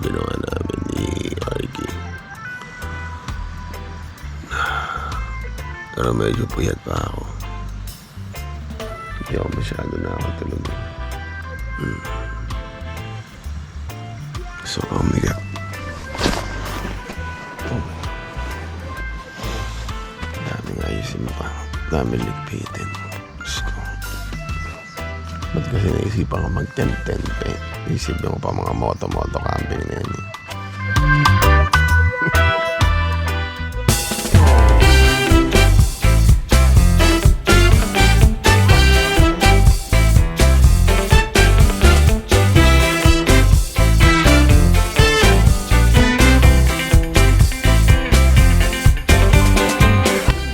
yung ginawa namin ni Arky. Pero medyo puyat pa ako. Hindi ako masyado nakakatulog. Hmm. So, umiga. Oh. Daming ayusin pa. Daming ligpitin. Ko. Ba't kasi naisipan ko mag-tent-tent eh? Isipin ko pa mga moto-moto camping na yan eh.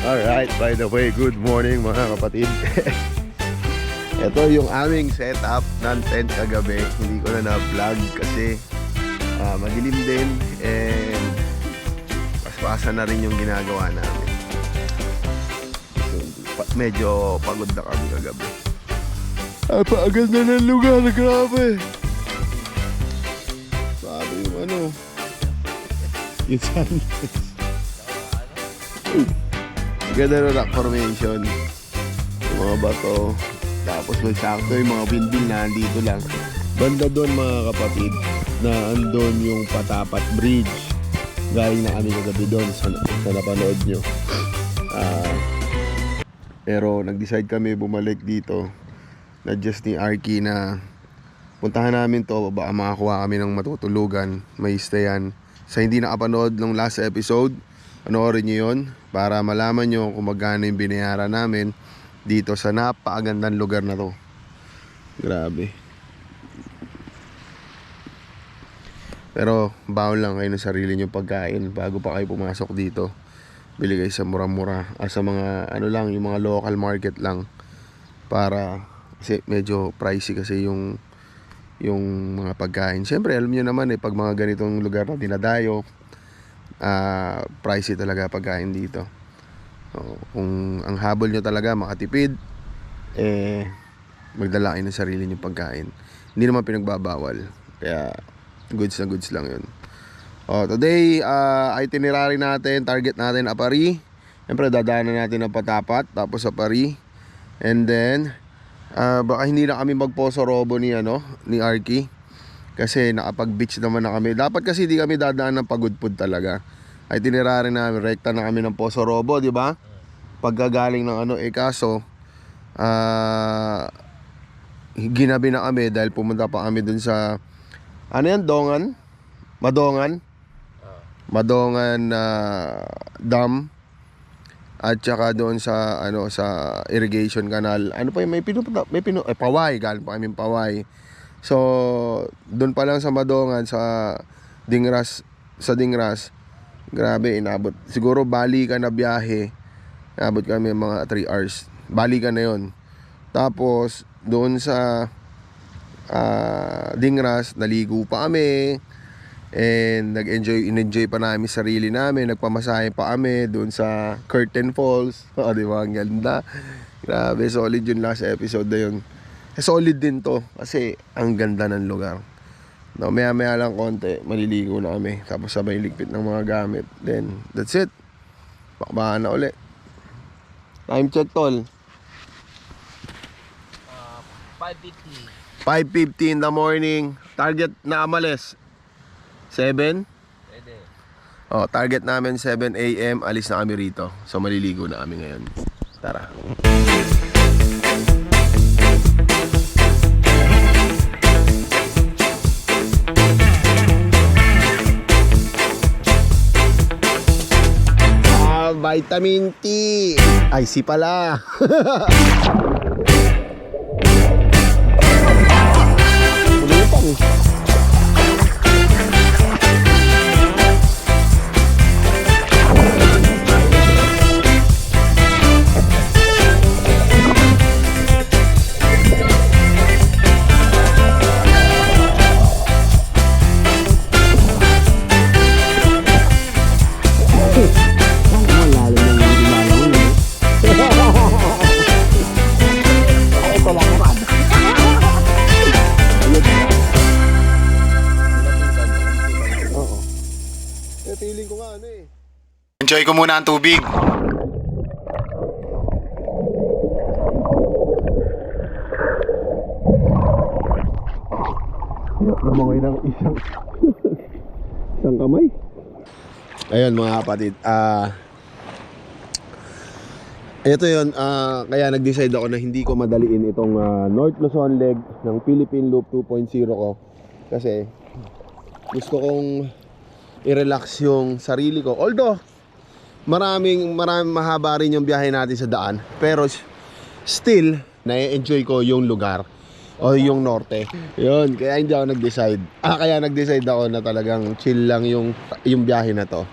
Alright, by the way, good morning mga kapatid. Ito yung aming setup ng tent kagabi. Hindi ko na na-vlog kasi ah, madilim din and paspasan na rin yung ginagawa namin. Medyo pagod na kami kagabi. Ay, paaganda ng lugar, grabe. Sabi yung ano, yung sunrise. Ganda na rock formation. Yung mga bato. Tapos may sakto yung mga windmill na andito lang. Banda doon mga kapatid na andon yung Patapat Bridge. Galing na kami kagabi doon sa, sa napanood nyo. Ah, pero nag-decide kami bumalik dito na just ni Arky na puntahan namin to baka makakuha kami ng matutulugan may stayan sa hindi nakapanood ng last episode panoorin nyo yun para malaman nyo kung magkano yung binayaran namin dito sa napakagandang lugar na to. Grabe. Pero bawal lang kayo ng sarili nyo pagkain bago pa kayo pumasok dito. Bili kayo sa mura-mura. Ah, sa mga ano lang yung mga local market lang. Para kasi medyo pricey kasi yung yung mga pagkain. Siyempre, alam niyo naman eh, pag mga ganitong lugar na dinadayo, ah pricey talaga pagkain dito. So, kung ang habol nyo talaga makatipid, eh, magdala kayo ng sarili nyo pagkain. Hindi naman pinagbabawal. Kaya, goods na goods lang yun. Oh, today, uh, itinerary natin, target natin Apari. Siyempre, dadaanan natin ang Patapat, tapos Apari. And then, ah, baka hindi na kami magposo robo ni, ano, ni Arky. Kasi nakapag-beach naman na kami. Dapat kasi di kami dadaan ng pagudpud talaga. Itinerary namin, rekta na kami ng Poso Robo, di ba? Pagkagaling ng ano, eh kaso, ah, ginabi na kami dahil pumunta pa kami dun sa, ano yan, Dongan? Madongan? Madongan na dam at saka doon sa ano sa irrigation canal. Ano pa yun? may pinupunta may pinu eh, paway galing pa kami paway. So doon pa lang sa Madongan sa Dingras sa Dingras grabe inabot siguro balikan na biyahe inabot kami mga 3 hours balikan na yon tapos doon sa ah, Dingras naligo pa kami And nag-enjoy, in-enjoy pa namin sarili namin. Nagpamasahe pa kami doon sa Curtain Falls. O, di ba? Ang ganda. Grabe, solid yung last episode na yun. Solid din to kasi ang ganda ng lugar. No, maya maya lang konti, maliligo na kami. Tapos sabay ligpit ng mga gamit. Then, that's it. Bakbahan na ulit. Time check, tol. Uh, 550. 5.50 in the morning. Target na amalis. 7? Pwede. Oh, target namin 7 a.m. Alis na kami rito. So maliligo na kami ngayon. Tara. Vitamin T. Ay, si pala. Enjoy ko muna ang tubig. Lumangoy ng isang isang kamay. Ayun mga kapatid, ah ito yun, ah, kaya nag-decide ako na hindi ko madaliin itong ah, North Luzon leg ng Philippine Loop 2.0 ko. Kasi gusto kong i-relax yung sarili ko. Although, maraming, maraming mahaba rin yung biyahe natin sa daan. Pero still, na-enjoy ko yung lugar o yung norte. Yun, kaya hindi ako nag-decide. Ah, kaya nag-decide ako na talagang chill lang yung, yung biyahe na to.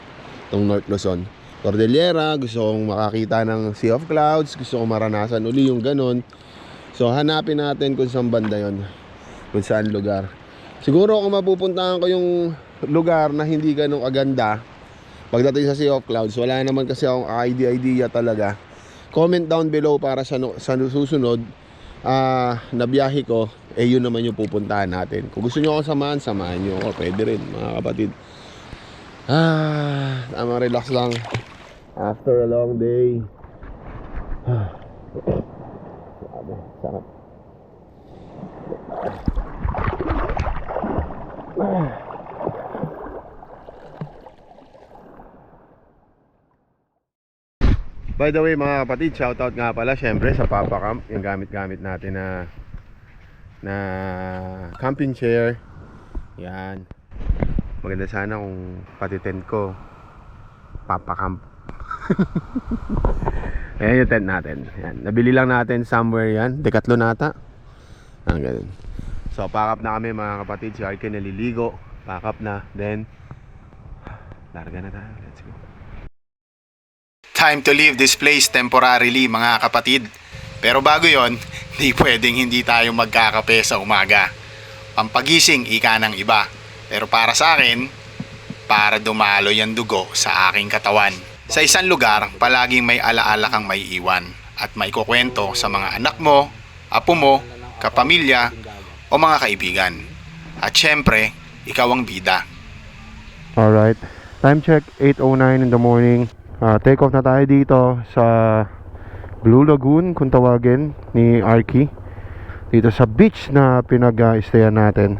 Itong North Luzon. Cordillera, gusto kong makakita ng Sea of Clouds, gusto kong maranasan uli yung ganun. So, hanapin natin kung saan banda yon kung saan lugar. Siguro kung mapupuntahan ko yung lugar na hindi ganun kaganda, pagdating sa Sea of Clouds, wala naman kasi akong idea-idea talaga. Comment down below para sa, sa susunod ah na biyahe ko, eh yun naman yung pupuntahan natin. Kung gusto nyo ako samahan, samahan nyo ako. Pwede rin, mga kapatid. Ah, tama relax lang. After a long day. Ah. Sabi, sarap. By the way mga kapatid, shoutout nga pala syempre sa Papa Camp, yung gamit-gamit natin na na camping chair. Yan. Maganda sana kung pati tent ko Papa Camp. Ayan yung tent natin. Yan. Nabili lang natin somewhere yan. Decathlon nata. Ang ganun. So, pack up na kami mga kapatid. Si Arke naliligo. Pack up na. Then, larga na tayo. Let's go. Time to leave this place temporarily mga kapatid. Pero bago yon, di pwedeng hindi tayo magkakape sa umaga. Pampagising ika ng iba. Pero para sa akin, para dumalo yung dugo sa aking katawan. Sa isang lugar, palaging may alaala kang may iwan at may kukwento sa mga anak mo, apo mo, kapamilya, o mga kaibigan. At syempre, ikaw ang bida. Alright, time check 8.09 in the morning. Ah, take off na tayo dito sa Blue Lagoon kung tawagin ni Arky. Dito sa beach na pinag-stayan natin.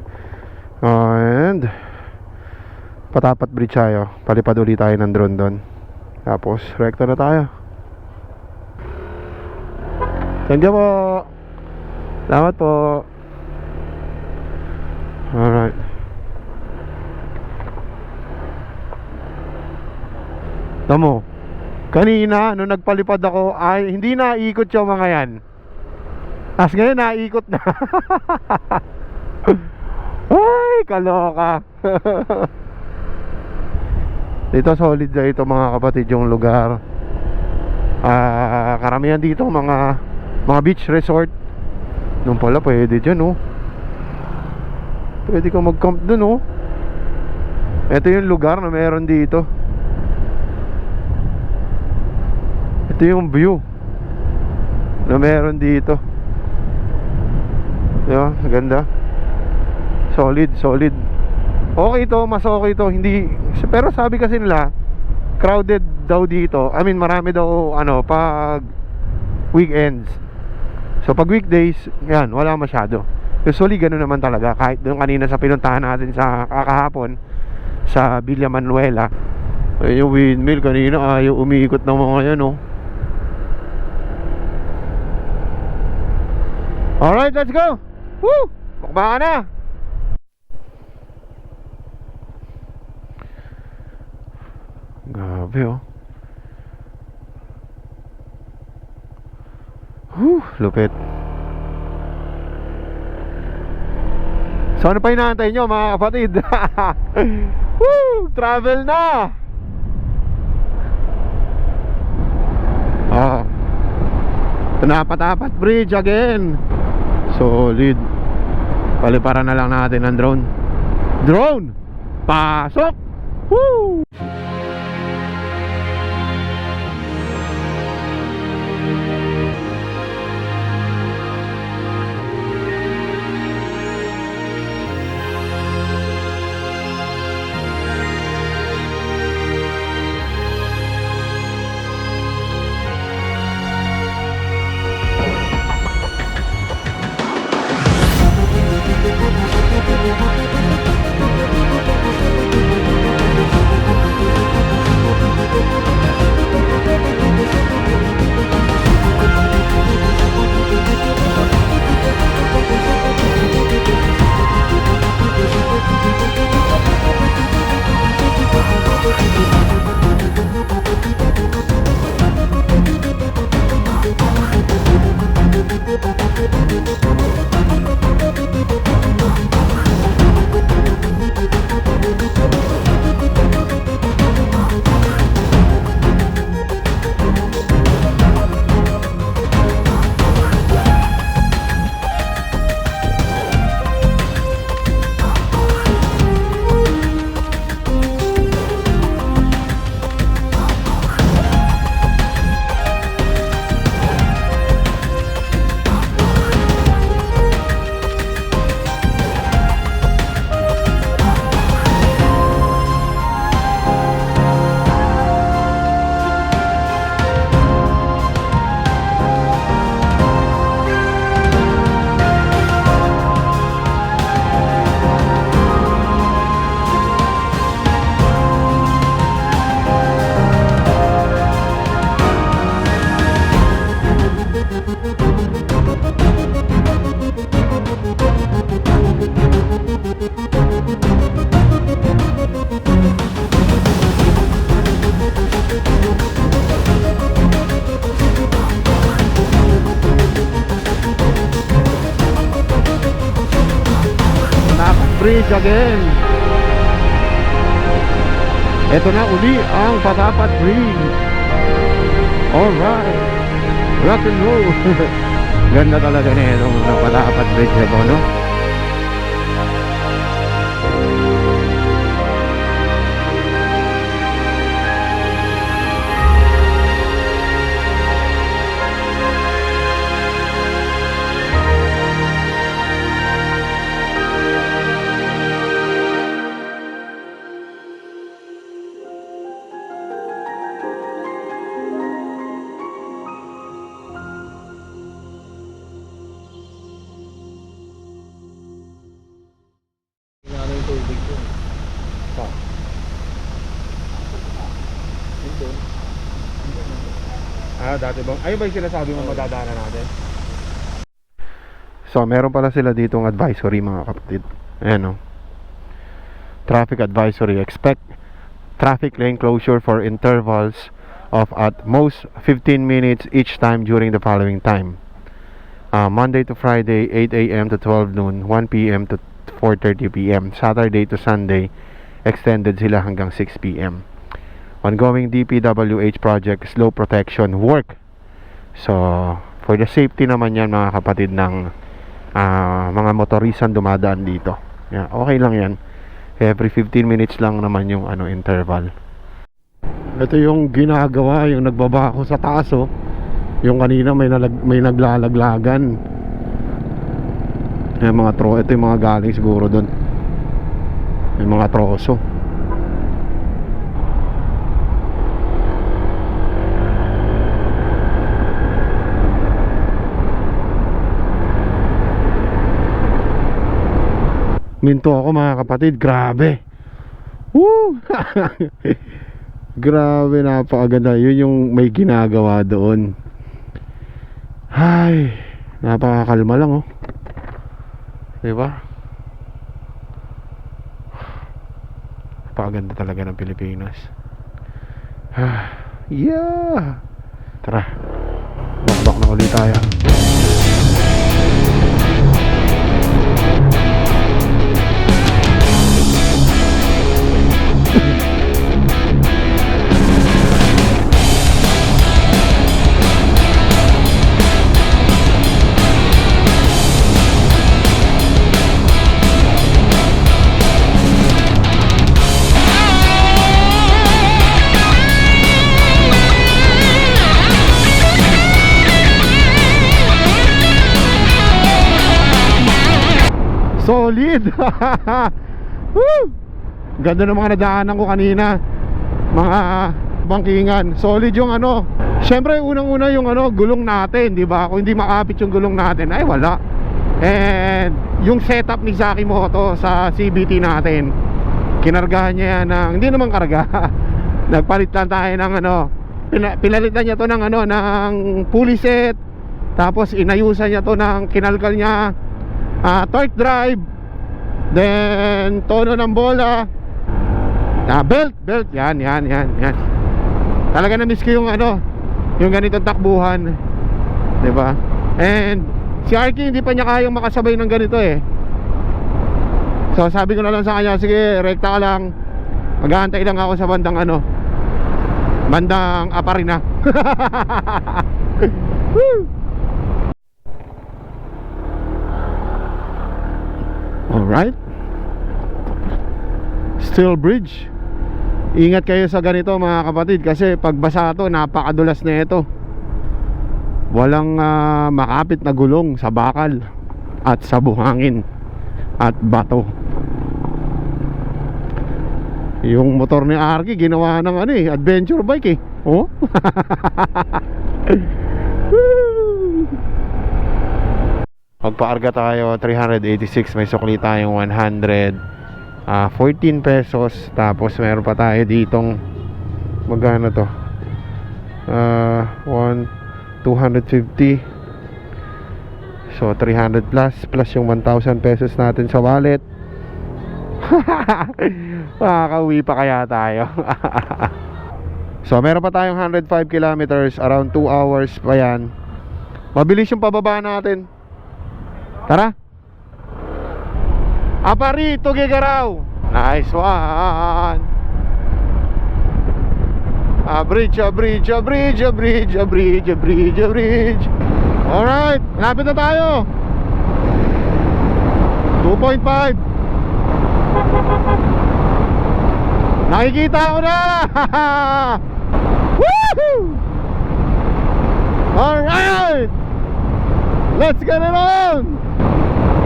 Ah, and Patapat Bridge tayo. Palipad ulit tayo ng drone doon. Tapos, rekta na tayo. Thank you po. Salamat po. Alright. Tamo. Kanina, nung nagpalipad ako, ay hindi na ikot yung mga yan. Tapos ngayon, naikot na. ay, kaloka. Dito solid na ito mga kapatid yung lugar. Ah, karamihan dito mga mga beach resort. Nung pala pwede dyan oh. Pwede ka mag-camp dun oh. Ito yung lugar na meron dito. Ito yung view na meron dito. Diba? Ganda. Solid, solid. Okay to, mas okay to. Hindi, pero sabi kasi nila, crowded daw dito. I mean, marami daw, ano, pag weekends. So, pag weekdays, yan, wala masyado. Usually, ganun naman talaga. Kahit doon kanina sa pinuntahan natin sa kakahapon, sa Villa Manuela. Ayun yung windmill kanina, ayaw umiikot ng mga yan, oh. Alright, let's go! Woo! Bakbakan na! Grabe oh. Whew, lupit. So ano pa inaantay nyo mga kapatid? Woo, travel na! Ah. Ito na patapat bridge again. Solid. Paliparan na lang natin ang drone. Drone! Pasok! Woo! Again. Ito na uli ang Patapat Bridge. Alright. Rock and roll. Ganda talaga na itong ng Patapat Bridge na to, no? Ayun ba yung sinasabi mo madadaanan natin? So, meron pala sila ditong advisory mga kapatid. Ayan o. Traffic advisory. Expect traffic lane closure for intervals of at most 15 minutes each time during the following time. Uh, Monday to Friday, 8 a.m. to 12 noon, 1 p.m. to 4.30 p.m. Saturday to Sunday, extended sila hanggang 6 p.m. Ongoing DPWH project slow protection work. So, for the safety naman yan mga kapatid ng ah, mga motorisan dumadaan dito. Yeah, okay lang yan. Every 15 minutes lang naman yung ano interval. Ito yung ginagawa, yung nagbaba ako sa taas oh. Yung kanina may nalag, may naglalaglagan. Yung mga tro, ito yung mga galing siguro doon. Yung mga troso. Minto ako mga kapatid, grabe. Woo! grabe, napakaganda. Yun yung may ginagawa doon. Ay, napakakalma lang oh. 'Di ba? Napakaganda talaga ng Pilipinas. Ah, yeah. Tara. Bakbak na ulit tayo. Solid! Woo! Ganda ng mga nadaanan ko kanina. Mga bangkingan. Solid yung ano. Siyempre, unang-una yung ano, gulong natin, di ba? Kung hindi makapit yung gulong natin, ay wala. And yung setup ni Zaki Moto sa CBT natin, kinargahan niya yan ng, hindi naman karga. Nagpalit lang tayo ng ano, pina, pinalitan niya to ng ano, ng pulley set. Tapos inayusan niya to ng kinalkal niya ah torque drive then tono ng bola. Ah, belt belt. Yan yan yan yan. Talaga na miss ko yung ano yung ganitong takbuhan. 'di ba? And si Arky hindi pa niya kayang makasabay ng ganito eh. So sabi ko na lang sa kanya sige rekta ka lang. Mag-aantay lang ako sa bandang ano bandang aparina Woo! Alright Steel Bridge. Ingat kayo sa ganito mga kapatid Kasi pag basa to napakadulas na ito. Walang ah, makapit na gulong sa bakal At sa buhangin At bato. Yung motor ni Arky Ginawa ng ano eh Adventure bike eh. Oh! Magpaarga tayo 386 may sukli tayong 100 ah 14 pesos. Tapos meron pa tayo ditong magkano to? Ah 1 250 so 300 plus plus yung 1,000 pesos natin sa wallet. Makakauwi pa kaya tayo? So meron pa tayong 105 kilometers around 2 hours pa yan. Mabilis yung pababa natin. Tara. Aparito Gigaraw. Nice one. A bridge, a bridge, a bridge, a bridge, a bridge, a bridge, a bridge. Alright, malapit na tayo. 2.5. Nakikita ko na! Woohoo! Alright! Let's get it on!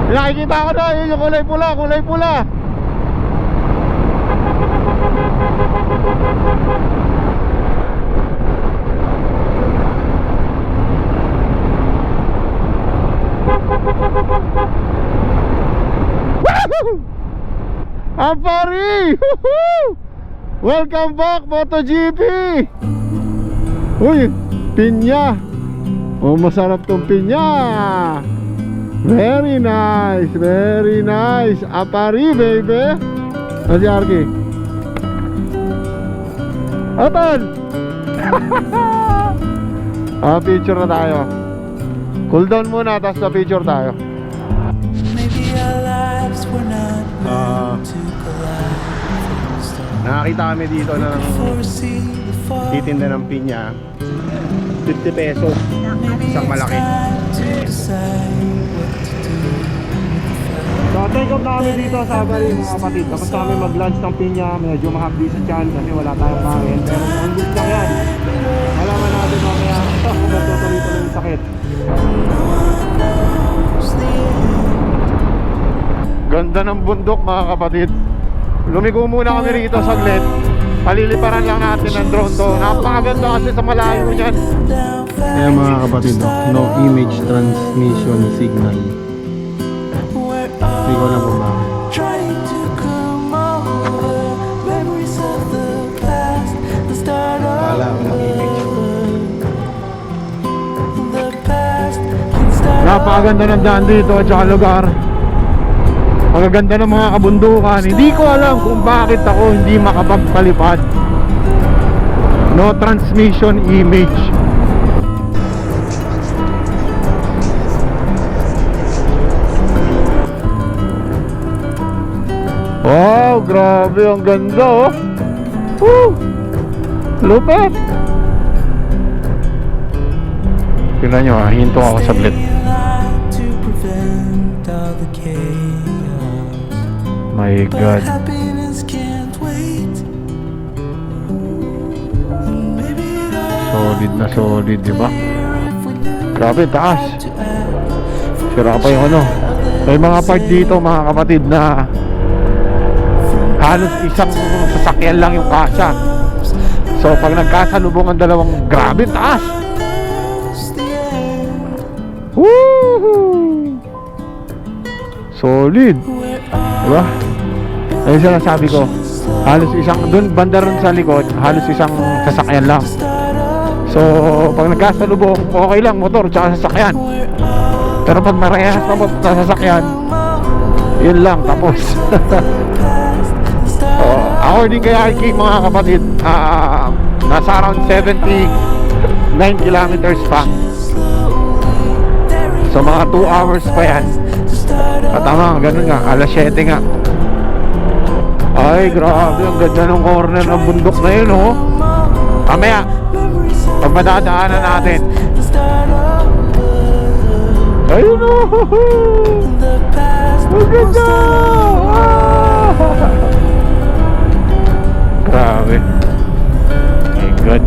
Nakikita ko na, yun yung kulay pula, kulay pula. Woohoo! Welcome back, MotoGP! Uy, pinya! Oh, masarap tong pinya! Very nice, very nice. Apari, baby. Ano si Arky? Atan! ah, picture na tayo. Cool down muna, tapos na picture tayo. Maybe our lives were not Ah. meant to collide. Nakakita kami dito ng titinda ng pinya. 50 pesos. Maybe Isang malaki. So, take off na kami dito sa Abari mga kapatid. Tapos kami mag-lunch ng pinya. Medyo mahapdi sa tiyan kasi wala tayong kain. Pero ang good lang yan. Malaman natin mamaya kung natutuloy-tuloy yung sakit. Ganda ng bundok mga kapatid. Lumigo muna kami rito saglit. Paliliparan lang natin ng drone to. Napakaganda kasi sa malayo niyan. Ayan mga kapatid, no image transmission signal. Hindi ko alam kung bakit. Trying to come over memories of the past and start Wala ko ng image. over. The past can start Napakaganda ng daan dito at saka lugar. Ang ganda ng mga kabundukan. Hindi ko alam kung bakit ako hindi makapagpalipad. No transmission image. Wow, grabe ang ganda oh. Woo! Lupit. Tingnan nyo ah, hinto ako saglit. My God. Solid na solid, di ba? Grabe, taas. Sira pa yung ano. May mga part dito mga kapatid na halos isang sasakyan lang yung kasa. So pag nagkasalubong ang dalawang grabe taas. Woohoo! Solid. Diba? Ayun sinasabi ko. Halos isang, dun, banda ron sa likod, halos isang sasakyan lang. So, pag nagkasalubong, okay lang, motor, tsaka sasakyan. Pero pag marehas na motor sa sasakyan, yun lang, tapos. according kay Arky, mga kapatid, ah, nasa around 79 kilometers pa. So, mga 2 hours pa yan. Ah, tama, ganun nga, alas 7 nga. Ay, grabe, ang ganda ng corner ng bundok na yun, oh. Of pag madadaanan natin, ayun, oh. Ang ganda! Ah! Grabe. My God.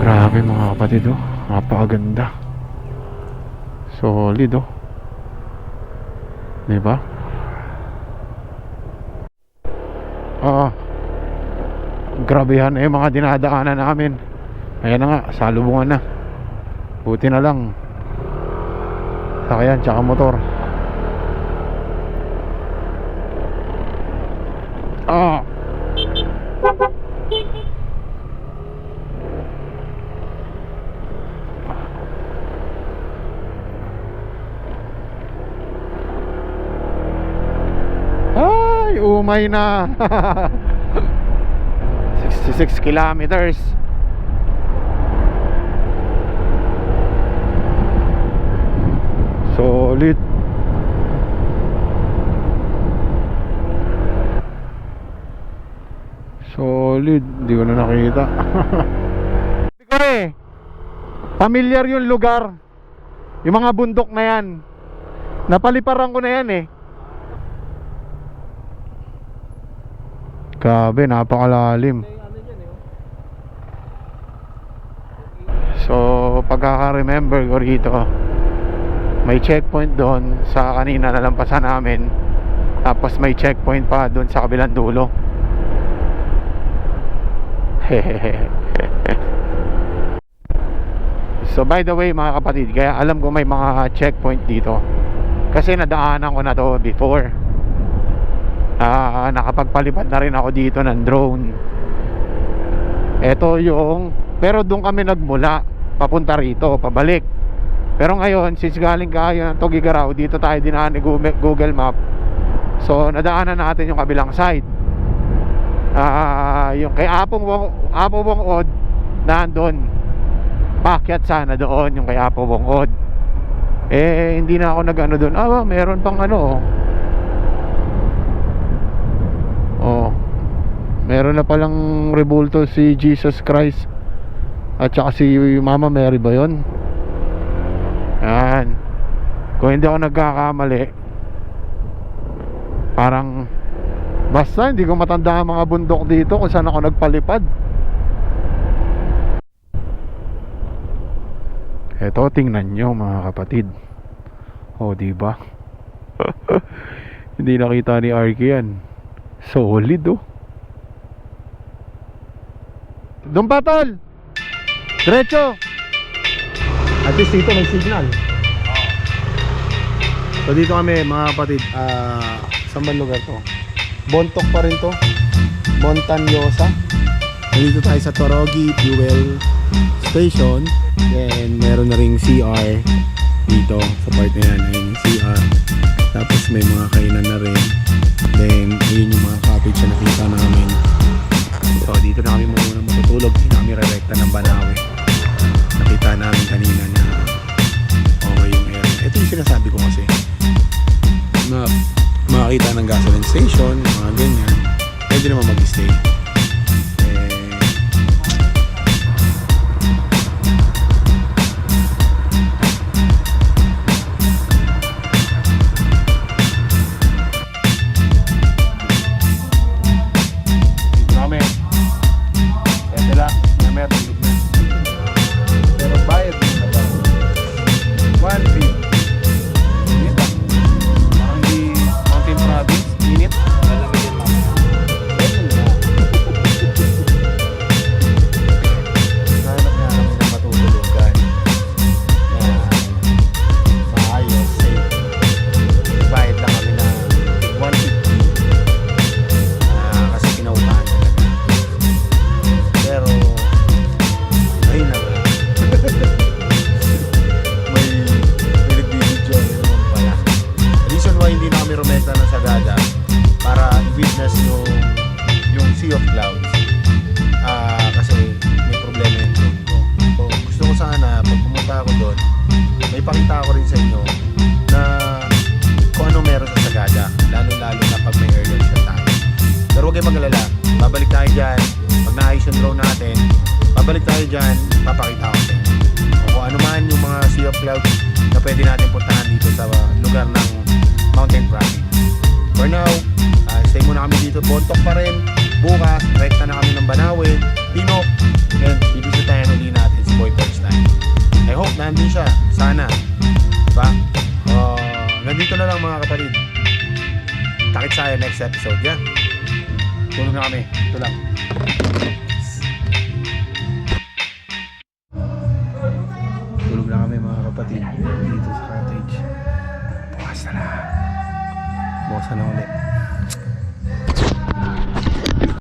Grabe mga kapatid oh. Napakaganda. Solid oh. Diba? Grabehan eh mga dinadaanan namin. Ayan na nga, salubungan na. Buti na lang. Sakayan, tsaka motor. Ah. Ay, umay na 66 kilometers. Solid. Solid. Hindi ko na nakita. Hindi eh familiar yung lugar. Yung mga bundok na yan. Napaliparan ko na yan eh. Grabe, napakalalim. So, pagkaka-remember ko rito, may checkpoint doon sa kanina nalampasan namin. Tapos may checkpoint pa doon sa kabilang dulo. so, by the way mga kapatid, kaya alam ko may mga checkpoint dito. Kasi nadaanan ko na to before. Ah, nakapagpalipad na rin ako dito ng drone. Ito yung pero doon kami nagmula papunta rito, pabalik. Pero ngayon, since galing kayo ng Tugigaraw, dito tayo dinaan ni Google Map. So, nadaanan natin yung kabilang side. Ah, yung kay Apong Apo Wong Od nandun. Pakyat sana doon yung kay Apo Wong Od. Eh, hindi na ako nag-ano doon. Ah, meron pang ano, oh. Oh. Meron na palang rebulto si Jesus Christ. At saka si Mama Mary ba 'yon? Yan. Kung hindi ako nagkakamali, parang basta hindi ko matanda ang mga bundok dito kung saan ako nagpalipad. Eto, tingnan nyo mga kapatid. O, di ba? hindi nakita ni Arky yan. Solid oh. Doon pa. Diretso. At least dito may signal. So dito kami mga kapatid, ah, saan ba lugar to? Bontok pa rin to. Montanyosa. Nandito tayo sa Torogi Fuel Station. Then meron na ring CR dito sa part na yan. Ayun CR. Tapos may mga kainan na rin. Then ayun yung mga cottage na nakita namin. So dito na kami muna matutulog. Hindi na kami re-recta ng Banawe. Nakita namin kanina na okay yung area. Ito yung sinasabi ko kasi na makakita ng gasoline station, mga ganyan, pwede naman mag-stay.